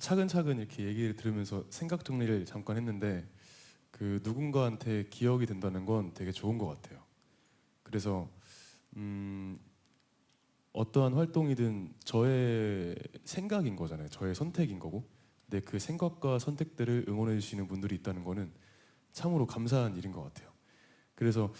차근차근 이렇게 얘기를 들으면서 생각 정리를 잠깐 했는데 그 누군가한테 기억이 된다는 건 되게 좋은 것 같아요. 그래서 음, 어떠한 활동이든 저의 생각인 거잖아요. 저의 선택인 거고. 근데 그 생각과 선택들을 응원해 주시는 분들이 있다는 거는 참으로 감사한 일인 것 같아요. 그래서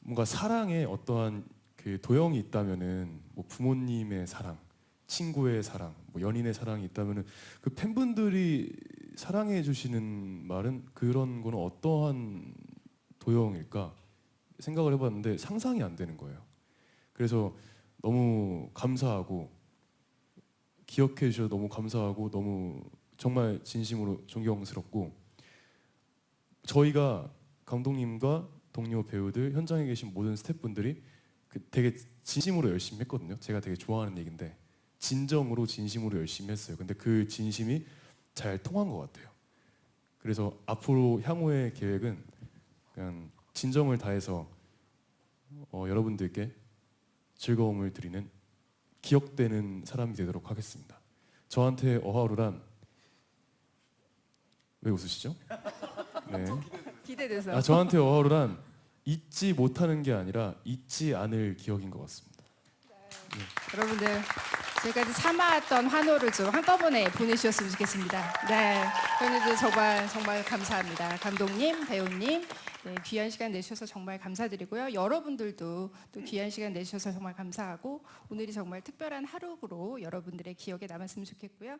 뭔가 사랑에 어떠한 그 도형이 있다면은 뭐 부모님의 사랑, 친구의 사랑, 뭐 연인의 사랑이 있다면은 그 팬분들이 사랑해 주시는 말은 그런 거는 어떠한 도형일까 생각을 해봤는데 상상이 안 되는 거예요. 그래서 너무 감사하고 기억해 주셔서 너무 감사하고 너무 정말 진심으로 존경스럽고 저희가 감독님과 동료 배우들 현장에 계신 모든 스태프분들이 그 되게 진심으로 열심히 했거든요. 제가 되게 좋아하는 얘기인데 진정으로 진심으로 열심히 했어요. 근데 그 진심이 잘 통한 것 같아요. 그래서 앞으로 향후의 계획은 그냥 진정을 다해서 어, 여러분들께 즐거움을 드리는 기억되는 사람이 되도록 하겠습니다. 저한테 어하루란 왜 웃으시죠? 네. 기대돼서. 아, 저한테 어하루란 잊지 못하는 게 아니라 잊지 않을 기억인 것 같습니다. 여러분들 지금까지 참아왔던 환호를 좀 한꺼번에 보내주셨으면 좋겠습니다. 네, 저희들 정말 정말 감사합니다. 감독님, 배우님, 네, 귀한 시간 내주셔서 정말 감사드리고요. 여러분들도 또 귀한 시간 내주셔서 정말 감사하고 오늘이 정말 특별한 하루로 여러분들의 기억에 남았으면 좋겠고요.